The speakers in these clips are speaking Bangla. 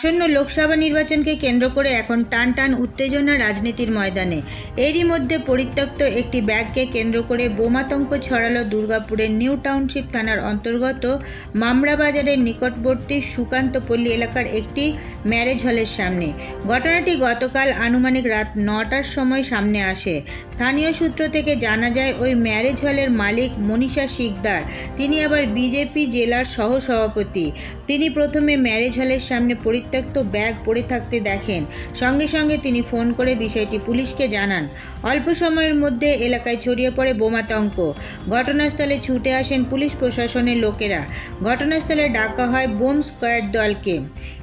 আসন্ন লোকসভা নির্বাচনকে কেন্দ্র করে এখন টান টান উত্তেজনা রাজনীতির ময়দানে। এরই মধ্যে পরিত্যক্ত একটি ব্যাগকে কেন্দ্র করে বোমাতঙ্ক ছড়ালো দুর্গাপুরের নিউ টাউনশিপ থানার অন্তর্গত মামরা বাজারের নিকটবর্তী সুকান্তপল্লী এলাকার একটি ম্যারেজ হলের সামনে। ঘটনাটি গতকাল আনুমানিক রাত নটার সময় সামনে আসে। স্থানীয় সূত্র থেকে জানা যায়, ওই ম্যারেজ হলের মালিক মনীষা শিকদার। তিনি আবার বিজেপি জেলার সহ সভাপতি তিনি প্রথমে ম্যারেজ হলের সামনে পরিত্যক্ত ব্যাগ পড়ে থাকতে দেখেন। সঙ্গে সঙ্গে তিনি ফোন করে বিষয়টি পুলিশকে জানান। অল্প সময়ের মধ্যে এলাকায় ছড়িয়ে পড়ে বোমাতঙ্ক ঘটনাস্থলে ছুটে আসেন পুলিশ প্রশাসনের লোকেরা। ঘটনাস্থলে ডাকা হয় বোম স্কোয়াড দলকে।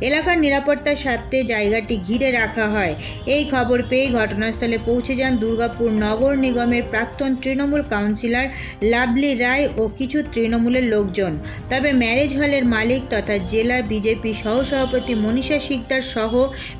এলাকার নিরাপত্তার স্বার্থে জায়গাটি ঘিরে রাখা হয়। এই খবর পেয়ে ঘটনাস্থলে পৌঁছে যান দুর্গাপুর নগর নিগমের প্রাক্তন তৃণমূল কাউন্সিলর লাভলি রায় ও কিছু তৃণমূলের লোকজন। তবে ম্যারেজ হলের মালিক তথা জেলার বিজেপি সহসভাপতি মনীষা শিকদার সহ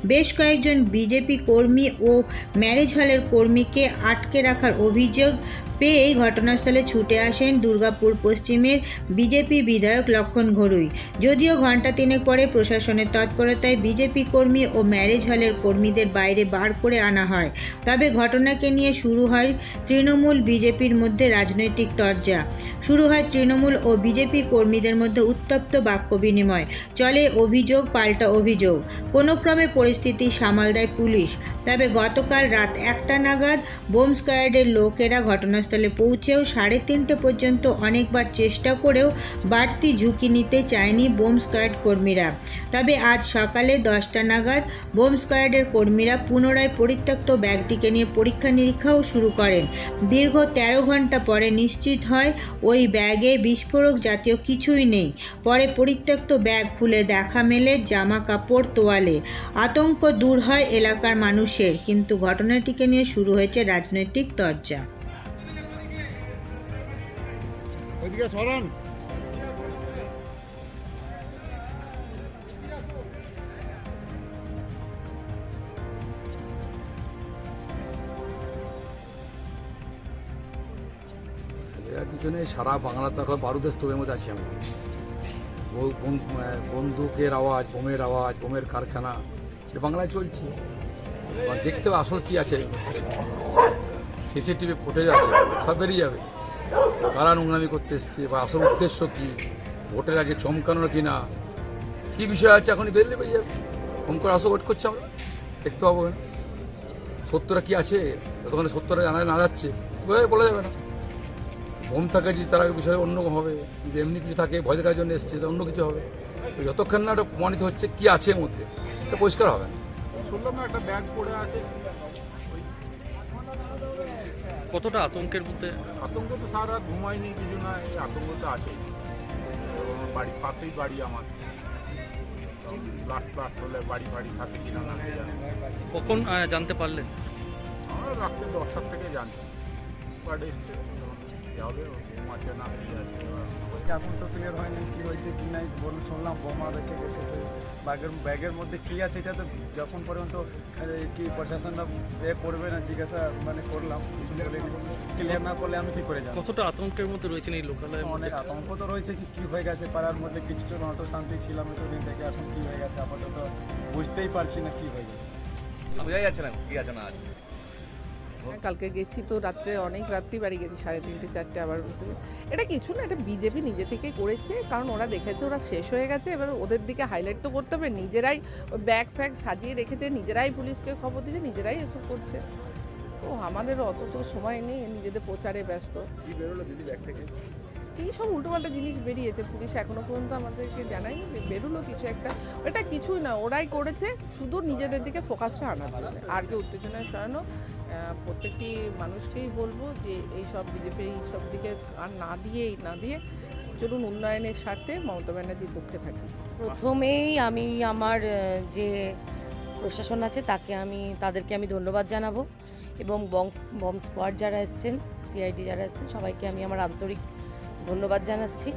বেশ কয়েকজন বিজেপি কর্মী ও ম্যারেজ হলের কর্মীকে আটকে রাখার অভিযোগ পেয়েই ঘটনাস্থলে ছুটে আসেন দুর্গাপুর পশ্চিমের বিজেপি বিধায়ক লক্ষণ ঘড়ুই যদিও ঘণ্টা তিনেক পরে প্রশাসনের তৎপরতায় বিজেপি কর্মী ও ম্যারেজ হলের কর্মীদের বাইরে বার করে আনা হয়। তবে ঘটনাকে নিয়ে শুরু হয় তৃণমূল বিজেপির মধ্যে রাজনৈতিক তরজা। শুরু হয় তৃণমূল ও বিজেপি কর্মীদের মধ্যে উত্তপ্ত বাক্য বিনিময়। চলে অভিযোগ, পাল্টা অভিযোগ। কোনো ক্রমে পরিস্থিতি সামাল দেয় পুলিশ। তবে গতকাল রাত একটা নাগাদ বোম স্কোয়াডের লোকেরা ঘটনাস্থলে পৌঁছেও সাড়ে তিনটে পর্যন্ত অনেকবার চেষ্টা করেও বাড়তি ঝুঁকি নিতে চায়নি বোম স্কোয়াড কর্মীরা। তবে আজ সকালে দশটা নাগাদ বোম স্কোয়াডের কর্মীরা পুনরায় পরিত্যক্ত ব্যাগটিকে নিয়ে পরীক্ষা নিরীক্ষাও শুরু করেন। দীর্ঘ তেরো ঘণ্টা পরে নিশ্চিত হয় ওই ব্যাগে বিস্ফোরক জাতীয় কিছুই নেই। পরে পরিত্যক্ত ব্যাগ খুলে দেখা মেলে জামা কাপড় তোয়ালে। আতঙ্ক দূর হয় এলাকার মানুষের, কিন্তু ঘটনাটিকে নিয়ে শুরু হয়েছে রাজনৈতিক তরজা। ওইদিকে সরান। সারা বাংলা তো এখন বারুদের স্তূপের মধ্যে আছি আহ, বন্দুকের আওয়াজ বোমের আওয়াজ বোমের কারখানা এটা বাংলায় চলছে। দেখতে আসল কি আছে। সিসিটিভি ফুটেজ আছে সব বেরিয়ে যাবে। কারা নোংরামি করতে এসছে বা আসল উদ্দেশ্য কি? ভোটের আগে চমকানো কি না? কি বিষয় আছে এখনই বেরলে বেরিয়ে যাবে? ফোন করে আসো ওয়েট করছে আমরা? দেখতে পাবো না কি আছে? যতক্ষণ সত্যটা জানা না যাচ্ছে বলা যাবে না। বোম থাকে যে তার বিষয়ে অন্য হবে, যদি এমনি কিছু থাকে, ভয় দেখার জন্য এসছে অন্য কিছু হবে। যতক্ষণ না এটা প্রমাণিত হচ্ছে কি আছে এর মধ্যে, এটা পরিষ্কার হবে না। শুনলাম একটা ব্যাগ পড়ে আছে। কতটা আতঙ্কের মধ্যে? আতঙ্ক তো সারা রাত ঘুমায়নি কিছু না এই আতঙ্ক তো আছেই। বাড়ি পাশেই বাড়ি আমার। লাস্ট হলে বাড়ি বাড়ি থাকে কিনা না কে কখন জানতে পারলেন? আমার রাত্রে দশটার থেকে জানি। হবে না আছে এখন তো ক্লিয়ার হয়নি কি হয়েছে কি নাই বলুন শুনলাম বোমা রেখে গেছে ব্যাগের ব্যাগের মধ্যে কি আছে এটা তো যখন পর্যন্ত কি প্রশাসনরা এ করবে না জিজ্ঞাসা মানে করলাম ক্লিয়ার না করলে আমি কি করে যাব কতটা আতঙ্কের মধ্যে রয়েছেন এই লোকালয়ের অনেক আতঙ্ক তো রয়েছে কি কি হয়ে গেছে পাড়ার মধ্যে কিছু জন অত শান্তি ছিলাম এতদিন থেকে এখন কি হয়ে গেছে আপাতত বুঝতেই পারছি না কি হয়ে গেছে। বোঝাই যাচ্ছে না কি আছে না আছে? কালকে গেছি তো রাত্রে অনেক রাত্রি বাড়ি গেছি সাড়ে তিনটে চারটে আবার। এটা কিছু না এটা বিজেপি নিজে থেকে করেছে কারণ ওরা দেখেছে ওরা শেষ হয়ে গেছে এবার ওদের দিকে হাইলাইট তো করতে হবে নিজেরাই ব্যাগ ফ্যাগ সাজিয়ে রেখেছে নিজেরাই পুলিশকে খবর দিয়েছে নিজেরাই এসব করছে। তো আমাদের অত তো সময় নেই নিজেদের প্রচারে ব্যস্ত। এই সব উল্টোপাল্টা জিনিস বেরিয়েছে পুলিশ এখনও পর্যন্ত আমাদেরকে জানায়নি যে বেরোলো কিছু একটা। এটা কিছুই না ওরাই করেছে শুধু নিজেদের দিকে ফোকাসটা আনা আর কি উত্তেজনা সরানো প্রত্যেকটি মানুষকেই বলব যে এই সব বিজেপির এই সব দিকে আর না দিয়েই, না দিয়ে চলুন উন্নয়নের স্বার্থে মমতা ব্যানার্জির পক্ষে থাকি। প্রথমেই আমি আমার যে প্রশাসন আছে তাকে আমি, তাদেরকে আমি ধন্যবাদ জানাব এবং বম বম স্কোয়াড যারা এসছেন, সিআইডি যারা এসছেন, সবাইকে আমি আমার আন্তরিক ধন্যবাদ জানাচ্ছি।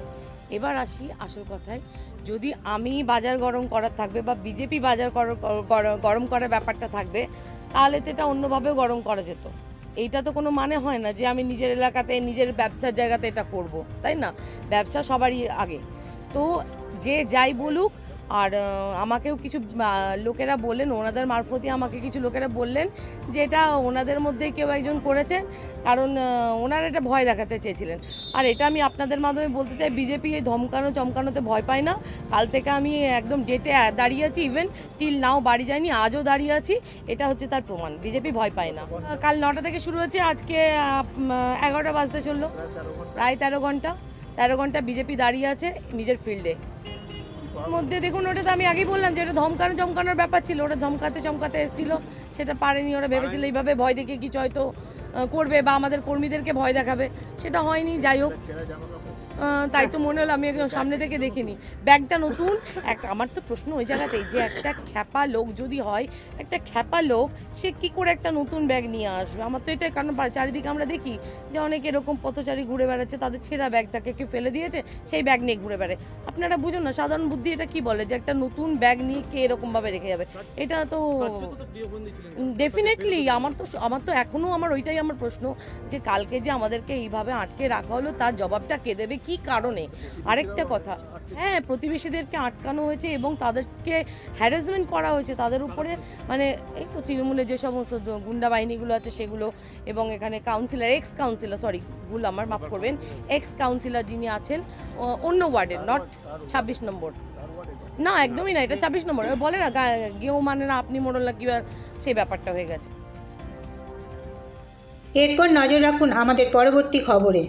এবার আসি আসল কথায় যদি আমি বাজার গরম করার থাকবে বা বিজেপি বাজার গরম করার ব্যাপারটা থাকবে, তাহলে তো এটা অন্যভাবেও গরম করা যেত। এইটা তো কোনো মানে হয় না যে আমি নিজের এলাকাতে, নিজের ব্যবসার জায়গাতে এটা করব, তাই না? ব্যবসা সবারই আগে। তো যে যাই বলুক আর আমাকেও কিছু লোকেরা বললেন, ওনাদের মারফতই আমাকে কিছু লোকেরা বললেন যে এটা ওনাদের মধ্যে কেউ একজন করেছে কারণ ওনারা এটা ভয় দেখাতে চেয়েছিলেন। আর এটা আমি আপনাদের মাধ্যমে বলতে চাই, বিজেপি এই ধমকানো চমকানোতে ভয় পায় না। কাল থেকে আমি একদম ডেটে দাঁড়িয়ে আছি ইভেন টিল নাও বাড়ি যাইনি, আজও দাঁড়িয়ে আছি, এটা হচ্ছে তার প্রমাণ, বিজেপি ভয় পায় না। কাল নটা থেকে শুরু হচ্ছে, আজকে এগারোটা বাজতে চলল, প্রায় তেরো ঘণ্টা তেরো ঘণ্টা বিজেপি দাঁড়িয়ে আছে নিজের ফিল্ডে মধ্যে দেখুন ওটা তো আমি আগেই বললাম যে ওটা ধমকানো চমকানোর ব্যাপার ছিল ওটা ধমকাতে চমকাতে এসেছিল সেটা পারেনি ওরা ভেবেছিল এইভাবে ভয় দেখে কিছু হয়তো করবে বা আমাদের কর্মীদেরকে ভয় দেখাবে সেটা হয়নি যাই হোক। তাই তো মনে হলো আমি সামনে থেকে দেখিনি। ব্যাগটা নতুন। এক, আমার তো প্রশ্ন ওই জায়গাতেই যে একটা খ্যাপা লোক যদি হয়, একটা খ্যাপা লোক, সে কি করে একটা নতুন ব্যাগ নিয়ে আসবে? আমার তো এটাই কারণ চারিদিকে আমরা দেখি যে অনেক এরকম পথচারী ঘুরে বেড়াচ্ছে, তাদের ছেঁড়া ব্যাগ তাকে কেউ ফেলে দিয়েছে, সেই ব্যাগ নিয়ে ঘুরে বেড়ায়। আপনারা বুঝুন না, সাধারণ বুদ্ধি এটা কি বলে যে একটা নতুন ব্যাগ নিয়ে কে এরকমভাবে রেখে যাবে? এটা তো ডেফিনেটলি আমার তো আমার তো এখনও আমার ওইটাই আমার প্রশ্ন যে কালকে যে আমাদেরকে এইভাবে আটকে রাখা হলো, তার জবাবটা কে দেবে? কি কারণে? আরেকটা কথা হ্যাঁ প্রতিবেশীদেরকে আটকানো হয়েছে এবং তাদেরকে হ্যারাসমেন্ট করা হয়েছে। তাদের উপরে মানে এই তো তৃণমূলের যে সমস্ত গুন্ডা বাহিনীগুলো আছে সেগুলো এবং এখানে কাউন্সিলর এক্স কাউন্সিলর সরি ভুল আমার, মাফ করবেন এক্স কাউন্সিলর যিনি আছেন অন্য ওয়ার্ডের নট ছাব্বিশ নম্বর। না, একদমই না, এটা ছাব্বিশ নম্বর। বলে না গেও মানে না, আপনি মোড়ল কি আর সেই ব্যাপারটা হয়ে গেছে। এরপর নজর রাখুন আমাদের পরবর্তী খবরে।